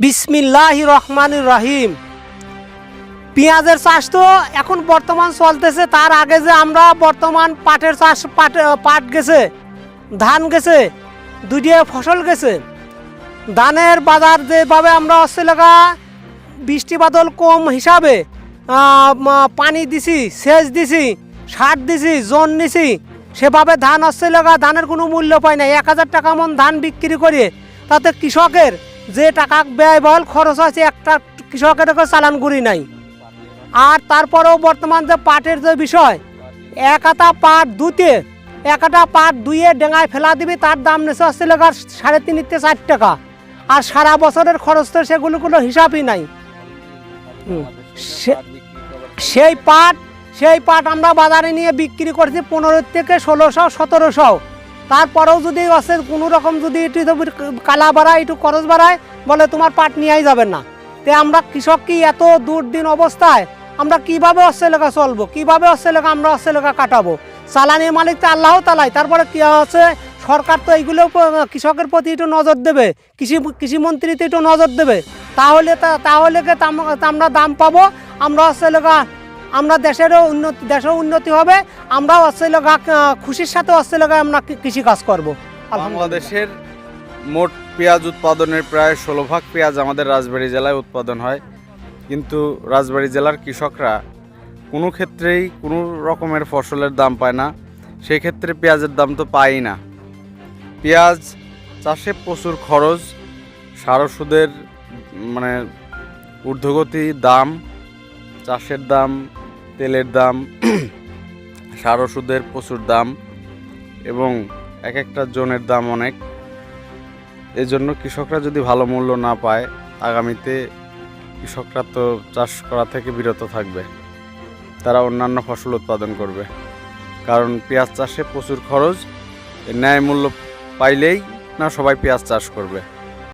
বিসমিল্লাহ রহমান রাহিম। পেঁয়াজের চাষ তো এখন বর্তমান চলতেছে, তার আগে যে আমরা বর্তমান পাটের চাষ, পাট পাট গেছে, ধান গেছে দুটিয়ে ফসল গেছে। ধানের বাজার যেভাবে আমরা অস্ট্রেলিয়া বৃষ্টি বাদল কম হিসাবে পানি দিছি, সেচ দিছি, সার দিছি, জন নিছি, সেভাবে ধান অস্ট্রেলিয়া ধানের কোনো মূল্য পায় না এক হাজার টাকা মন ধান বিক্রি করে তাতে কৃষকের যে টাকা ব্যয়বহুল খরচ আছে একটা কৃষকের চালান গুড়ি নাই। আর তারপরেও বর্তমান যে পাটের যে বিষয়, এক আটা পাট দুতে এক আটা পাট দুইয়ে ডেঙায় ফেলা দিবি, তার দাম নেছে অস্ট্রেলিয়ার সাড়ে তিন থেকে চার টাকা। আর সারা বছরের খরচ তো সেগুলো কোনো হিসাবই নাই। সেই পাট সেই পাট আমরা বাজারে নিয়ে বিক্রি করছি পনেরো থেকে ষোলোশো, সতেরোশো। তারপরেও যদি আছে, কোনো রকম যদি একটু কালা বাড়ায়, একটু খরচ বাড়ায়, বলে তোমার পাট নিয়েই যাবেন না। তে আমরা কৃষক কি এত দুর্দিন অবস্থায়, আমরা কীভাবে অস্ট্রেলিয়া চলবো কীভাবে অস্ট্রেলিয়া আমরা অস্ট্রেলিয়া কাটাবো? চালানির মালিক তো আল্লাহ তালাই, তারপরে কি হচ্ছে সরকার তো এইগুলো কৃষকের প্রতি একটু নজর দেবে, কৃষি কৃষিমন্ত্রী তো একটু নজর দেবে। তাহলে তাহলে আমরা দাম পাবো, আমরা অস্ট্রেলিয়া আমরা দেশেরও উন্নতি, দেশেও উন্নতি হবে, আমরাও অস্ট্রেলিয়া খুশির সাথে অস্ট্রেলিয়া আমরা কৃ- কৃষিকাজ করব। বাংলাদেশের মোট পেঁয়াজ উৎপাদনের প্রায় ষোলো ভাগ পেঁয়াজ আমাদের রাজবাড়ী জেলায় উৎপাদন হয়। কিন্তু রাজবাড়ী জেলার কৃষকরা কোনো ক্ষেত্রেই কোনো রকমের ফসলের দাম পায় না সেই ক্ষেত্রে পেঁয়াজের দাম তো পায়ই না। পেঁয়াজ চাষে প্রচুর খরচ সার ওষুধের মানে ঊর্ধ্বগতি, দাম, চাষের দাম তেলের দাম, সার ওষুধের প্রচুর দাম এবং এক একটা জনের দাম অনেক। এই জন্য কৃষকরা যদি ভালো মূল্য না পায়, আগামীতে কৃষকরা তো চাষ করা থেকে বিরত থাকবে। তারা অন্যান্য ফসল উৎপাদন করবে। কারণ পেঁয়াজ চাষে প্রচুর খরচ ন্যায় মূল্য পাইলেই না সবাই পেঁয়াজ চাষ করবে।